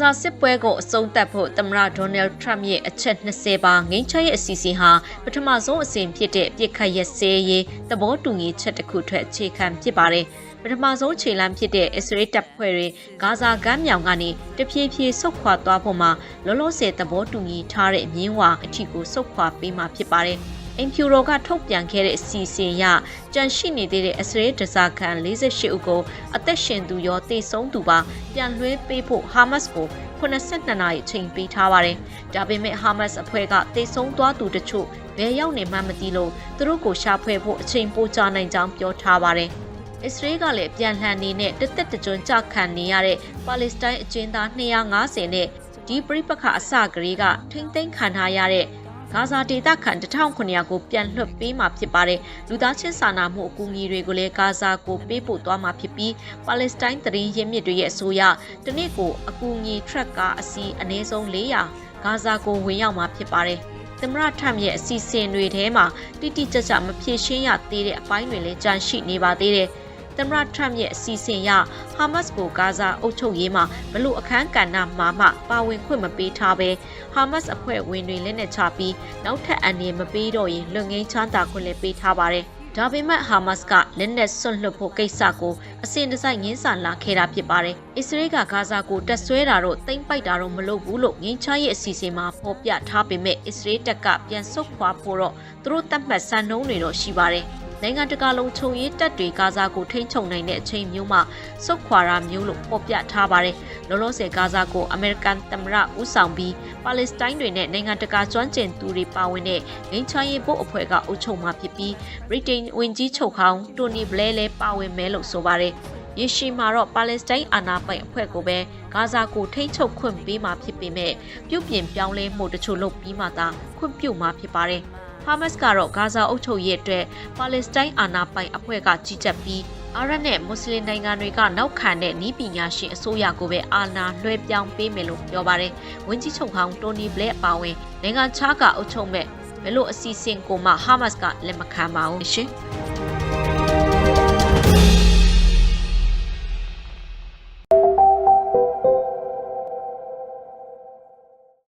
ဇာစစ်ပွဲကိုအဆုံးသတ်ဖို့သမ္မတဒေါ်နယ်ထရမ့်ရဲ့အချက်20ပါငိမ့်ချရဲ့အစီအစဉ်ဟာပထမဆုံးအစဉ်ဖြစ်တဲ့ပြစ်ခတ်ရက်စဲရေးသဘောတူညီချက်တစ်ခုထွက်အခြေခံဖြစ်ပါတယ်ပထမဆုံးခြေလှမ်းဖြစ်တဲ့အစ္စရေးတပ်ဖွဲ့တွေဂါဇာကမ်းမြောင်ကနေတဖြည်းဖြည်းဆုတ်ခွာသွားဖို့မှာလောလောဆယ်သဘောတူညီထားတဲ့မြင်းဝါအထီကိုဆုတ်ခွာပေးမှာဖြစ်ပါတယ်အင်ဖြူရိုကထုတ်ပြန်ခဲ့တဲ့အစီအစဉ်အရ ကြန့်ရှိနေသေးတဲ့အစ္စရေးဒဇာခံ48ဦးကိုအသက်ရှင်သူရောတေဆုံးသူပါပြန်လွှဲပေးဖို့ဟာမတ်စ်ကို82နာရီအချိန်ပေးထားပါတယ်။ဒါပေမဲ့ဟာမတ်စ်အဖွဲ့ကတေဆုံးသွားသူတချို့ဘယ်ရောက်နေမှမသိလို့သူတို့ကိုရှာဖွေဖို့အချိန်ပိုကြာနိုင်ကြောင်းပြောထားပါတယ်။အစ္စရေးကလည်းပြန်လှန်နေနဲ့တသက်တကြွကြခံနေရတဲ့ပါလက်စတိုင်းအကျဉ်းသား250နဲ့ဒီပြိပခအစကလေးကထိမ့်သိမ်းခံထားရတဲ့ ဂါဇာဒေသခံ1900ကိုပြန်လွှတ်ပေးမှာဖြစ်ပါတယ်။လူသားချင်းစာနာမှုအကူအညီတွေကိုလည်းဂါဇာကိုပေးပို့သွားမှာဖြစ်ပြီးပါလက်စတိုင်းသတင်းရင်းမြစ်တွေရဲ့အဆိုအရတနေ့ကိုအကူအညီထရက်ကားအစီးအနည်းဆုံး400ဂါဇာကိုဝင်ရောက်မှာဖြစ်ပါတယ်။သမ္မတထရမ့်ရဲ့အစီအစဉ်တွေထဲမှာတိတိကျကျမဖြေရှင်းရသေးတဲ့အပိုင်းတွေလည်းကြန့်ရှိနေပါသေးတယ်။ သမ္မတထရမ့်ရဲ့အစီအစဉ်အရဟာမတ်စ်ကိုဂါဇာအုပ်ချုပ်ရေးမှာဘလို့အခမ်းကဏ္ဍမှာမှပါဝင်ခွင့်မပေးထားဘဲဟာမတ်စ်အဖွဲ့ဝင်တွေလက်နက်ချပြီးနောက်ထပ်အန္တရာယ်မပေးတော့ရင်လွတ်ငင်းချမ်းသာခွင့်လည်းပေးထားပါတယ်။ဒါပေမဲ့ဟာမတ်စ်ကလက်နက်ဆွန့်လွတ်ဖို့ကိစ္စကိုအစဉ်တစိုက်ငင်းဆန်လာခဲ့တာဖြစ်ပါတယ်။အစ္စရေးကဂါဇာကိုတက်ဆွဲတာတော့တိမ့်ပိုက်တာတော့မလုပ်ဘူးလို့ငင်းချရဲ့အစီအစဉ်မှာဖော်ပြထားပေမဲ့အစ္စရေးတပ်ကပြန်ဆုတ်ခွာဖို့တော့သူတို့တတ်မှတ်စံနှုန်းတွေတော့ရှိပါတယ်။ နိုင်ငံတကာလုံးခြုံရေးတပ်တွေဂါဇာကိုထိန်းချုပ်နိုင်တဲ့အချိန်မျိုးမှာစုခွာတာမျိုးလို့ဖော်ပြထားပါတယ်။လောလောဆယ်ဂါဇာကိုအမေရိကန်သမ္မတဦးဆောင်ပြီးပါလက်စတိုင်းတွေနဲ့နိုင်ငံတကာကျွမ်းကျင်သူတွေပါဝင်တဲ့ငင်းချရေးဘုတ်အဖွဲ့ကအုပ်ချုပ်မှာဖြစ်ပြီးဗြိတိန်ဝန်ကြီးချုပ်ဟောင်းတိုနီဘလဲလည်းပါဝင်မယ်လို့ဆိုပါတယ်။ယေရှီမှာတော့ပါလက်စတိုင်းအာဏာပိုင်အဖွဲ့ကိုပဲဂါဇာကိုထိန်းချုပ်ခွင့်ပေးမှာဖြစ်ပေမဲ့ပြုပြင်ပြောင်းလဲမှုတချို့လုပ်ပြီးမှသာခွင့်ပြုမှာဖြစ်ပါတယ်။ ဟာမတ်စ်ကတော့ဂါဇာအုပ်ချုပ်ရေးအတွက်ပါလက်စတိုင်းအာဏာပိုင်အဖွဲ့ကကြီးကြပ်ပြီးအာရဗ်နဲ့မွတ်စလင်နိုင်ငံတွေကနောက်ခံတဲ့ဤပညာရှင်အစိုးရကိုပဲအာဏာလွှဲပြောင်းပေးမယ်လို့ပြောပါတယ်။ဝန်ကြီးချုပ်ဟောင်းတိုနီဘလဲအပါအဝင်နိုင်ငံခြားကအုပ်ချုပ်မဲ့ဘယ်လိုအစီအစဉ်ကိုမှဟာမတ်စ်ကလက်မခံပါဘူးရှင်။